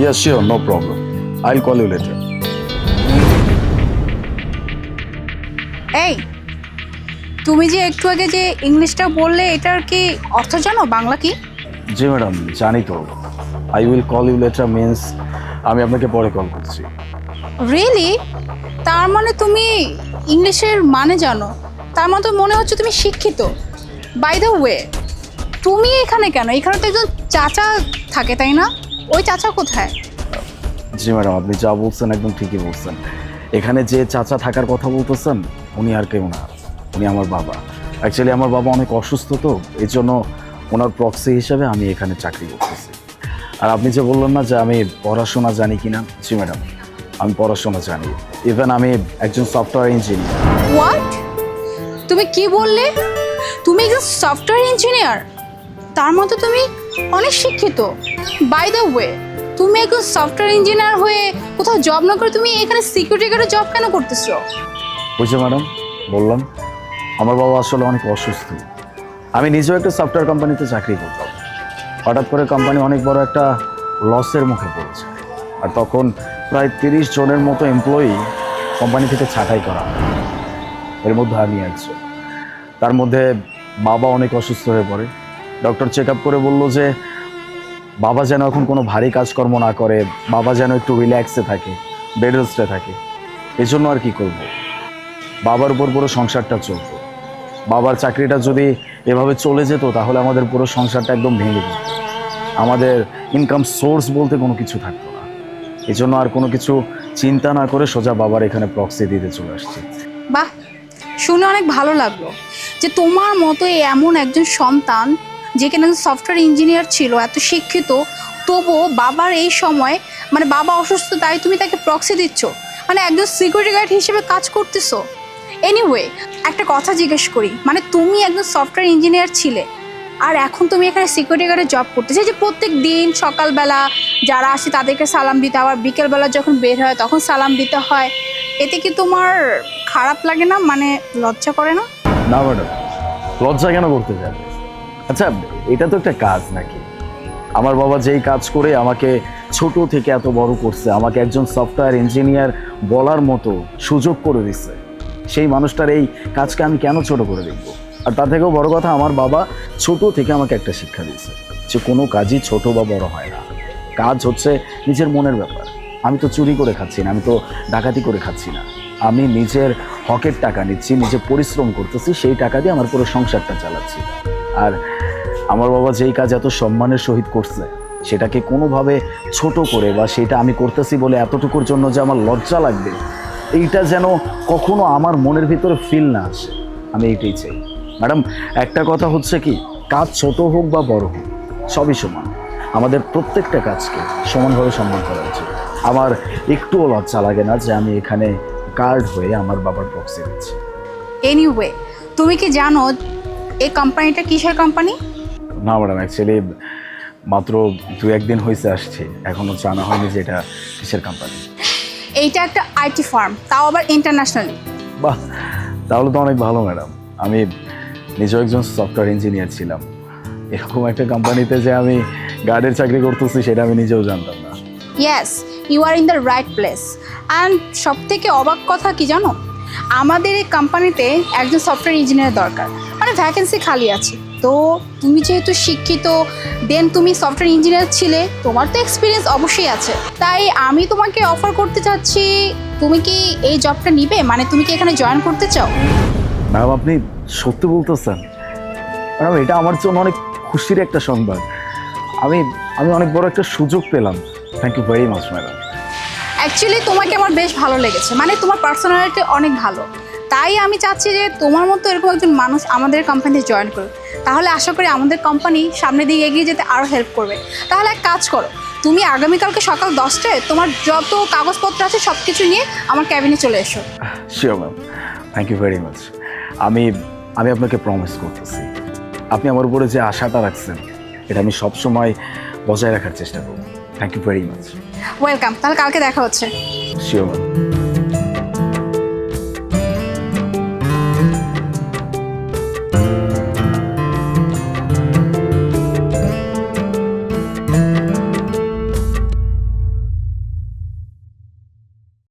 Yes, sure, no problem. I'll call you later. এই তুমি যে একটু আগে যে ইংলিশটা বললে এটার কি অর্থ জানো? বাংলা কি? জি ম্যাডাম জানি তো। I will call you later means আমি আপনাকে পরে কল করছি। রিয়েলি তার মানে তুমি ইংলিশের মানে জানো। তার মানে তো মনে হচ্ছে তুমি শিক্ষিত। বাই দ্য ওয়ে তুমি এখানে কেন? এখানে তো একজন চাচা থাকে তাই না? ওই চাচা কোথায়? জি ম্যাডাম আপনি যা বলছেন একদম ঠিকই বলছেন। এখানে যে চাচা থাকার কথা বলতেছেন উনি আর কেউ না। উনি আমার বাবা। অ্যাকচুয়ালি আমার বাবা অনেক অসুস্থ তো এই জন্য ওনার প্রক্সি হিসেবে আমি এখানে চাকরি করতেছি। আর আপনি যে বললেন না যে আমি পড়াশোনা জানি কি না জি ম্যাডাম আমি পড়াশোনা জানি। ইভেন আমি একজন সফটওয়্যার ইঞ্জিনিয়ার হোয়াট তুমি কি বললে? তুমি একজন সফটওয়্যার ইঞ্জিনিয়ার তার মতো তুমি অনেক শিক্ষিত। বাই দ্য ওয়ে তুমি একজন সফটওয়্যার ইঞ্জিনিয়ার হয়ে কোথাও জব না করে তুমি এখানে সিকিউরিটি গার্ডে জব কেন করতেছো? বুঝছে ম্যাডাম বললাম, আমার বাবা আসলে অনেক অসুস্থ। আমি নিজেও একটা সফটওয়্যার কোম্পানিতে চাকরি করতাম। হঠাৎ করে কোম্পানি অনেক বড় একটা লসের মুখে পড়েছে। আর তখন প্রায় তিরিশ জনের মতো এমপ্লয়ি কোম্পানি থেকে ছাঁটাই করা এর মধ্যে আমি একজন। তার মধ্যে বাবা অনেক অসুস্থ হয়ে পড়ে। ডক্টর চেক আপ করে বলল যে বাবা যেন এখন কোনো ভারী কাজকর্ম না করে, বাবা যেন একটু রিল্যাক্সে থাকে বেড রেস্টে থাকে। এজন্য আর কি করব? বাবার উপর পুরো সংসারটা চলতো বাবার চাকরিটা যদি এভাবে চলে যেত, তাহলে আমাদের পুরো সংসারটা একদম ভেঙে যেত। আমাদের ইনকাম সোর্স বলতে কোনো কিছু থাকতো না। এই জন্য আর কোনো কিছু চিন্তা না করে সোজা বাবার এখানে প্রক্সি দিতে চলে আসছে। বাহ! শুনে অনেক ভালো লাগল যে তোমার মতো এমন একজন সন্তান যে কিনা সফটওয়্যার ইঞ্জিনিয়ার ছিল, এত শিক্ষিত, তবুও বাবার এই সময় মানে বাবা অসুস্থ, তাই তুমি তাকে প্রক্সি দিচ্ছ। মানে একজন সিকিউরিটি গার্ড হিসেবে কাজ করতেছো। এনিওয়ে একটা কথা জিজ্ঞেস করি মানে তুমি একজন সফটওয়্যার ইঞ্জিনিয়ার ছিলে, আর এখন তুমি এখানে সিকিউরিটি গার্ডে জব করতেছো। যে প্রত্যেক দিন সকালবেলা যারা আসে, তাদেরকে সালাম দিতে, আবার বিকেলবেলা যখন বের হয়, তখন সালাম দিতে হয়। এতে কি তোমার খারাপ লাগে না? মানে লজ্জা করে না? না ম্যাডাম, লজ্জা কেন করতে যাবে? আচ্ছা এটা তো একটা কাজ নাকি? আমার বাবা যেই কাজ করে আমাকে ছোট থেকে এত বড় করছে, আমাকে একজন সফটওয়্যার ইঞ্জিনিয়ার বলার মতো সুযোগ করে দিচ্ছে সেই মানুষটার এই কাজকে আমি কেন ছোট করে দেখব? আর তার থেকেও বড় কথা, আমার বাবা ছোট থেকে আমাকে একটা শিক্ষা দিয়েছে যে কোনো কাজই ছোট বা বড় হয় না। কাজ হচ্ছে নিজের মনের ব্যাপার। আমি তো চুরি করে খাচ্ছি না, আমি তো ডাকাতি করে খাচ্ছি না। আমি নিজের হকের টাকা নিচ্ছি, নিজে পরিশ্রম করতেছি, সেই টাকা দিয়ে আমার পুরো সংসারটা চালাচ্ছি। আর আমার বাবা যেই কাজ এত সম্মানের সহিত করছে, সেটাকে কোনোভাবে ছোট করে বা সেটা আমি করতেছি বলে এতটুকুর জন্য যে আমার লজ্জা লাগবে, এইটা যেন কখনো আমার মনের ভিতরে ফিল না আসে। আমি এইটাই চাই। ম্যাডাম, একটা কথা হচ্ছে কি, কাজ ছোট হোক বা বড় হোক, সবই সমান। আমাদের প্রত্যেকটা কাজকে সমানভাবে সম্মান করা উচিত। আমার একটুও লজ্জা লাগে না যে আমি এখানে কার্ড হয়ে আমার বাবার প্রক্সি দিচ্ছি এনিওয়ে তুমি কি জানো এই কোম্পানিটা কিসের কোম্পানি না ম্যাডাম অ্যাকচুয়ালি মাত্র দু একদিন হয়েছে আসছে। এখনও জানা হয়নি যে এটা কিসের কোম্পানি এইটা একটা আইটি ফার্ম তাও আবার ইন্টারন্যাশনালি বাহ তাহলে তো অনেক ভালো ম্যাডাম আমি নিজেও একজন সফটওয়্যার ইঞ্জিনিয়ার ছিলাম। এরকম একটা কোম্পানিতে যে আমি গার্ডের চাকরি করতেছি সেটা আমি নিজেও জানতাম না। Yes you are in the right place and সব থেকে অবাক কথা কি জানো? আমাদের এই কোম্পানিতে একজন সফটওয়্যার ইঞ্জিনিয়ার দরকার। মানে ভ্যাকেন্সি খালি আছে। তো তুমি যেহেতু শিক্ষিত দেন তুমি সফটওয়্যার ইঞ্জিনিয়ার ছিলে তোমার তো এক্সপিরিয়েন্স অবশ্যই আছে। তাই আমি তোমাকে অফার করতে চাচ্ছি তুমি কি এই জবটা নিবে? মানে তুমি কি এখানে জয়েন করতে চাও? ম্যাডাম আপনি সত্যি বলতেছেন। ম্যাডাম এটা আমার জন্য অনেক খুশির একটা সংবাদ। আমি আমি অনেক বড় একটা সুযোগ পেলাম। Thank you very much madam. Actually তোমাকে আমার বেশ ভালো লেগেছে। মানে তোমার পার্সোনালিটি অনেক ভালো। তাই আমি চাচ্ছি যে তোমার মতো এরকম একজন মানুষ আমাদের কোম্পানিতে জয়েন করবে তাহলে আশা করি আমাদের কোম্পানি সামনের দিকে এগিয়ে যেতে আরও হেল্প করবে। তাহলে এক কাজ করো তুমি আগামীকালকে সকাল দশটায় তোমার যত কাগজপত্র আছে সব কিছু নিয়ে আমার ক্যাবিনে চলে এসো। Sure ma'am thank you very much আমি আমি আপনাকে প্রমিস করতেছি। আপনি আমার উপরে যে আশাটা রাখছেন এটা আমি সবসময় বজায় রাখার চেষ্টা করব। Thank you very much welcome তাহলে কালকে দেখা হচ্ছে। Sure ma'am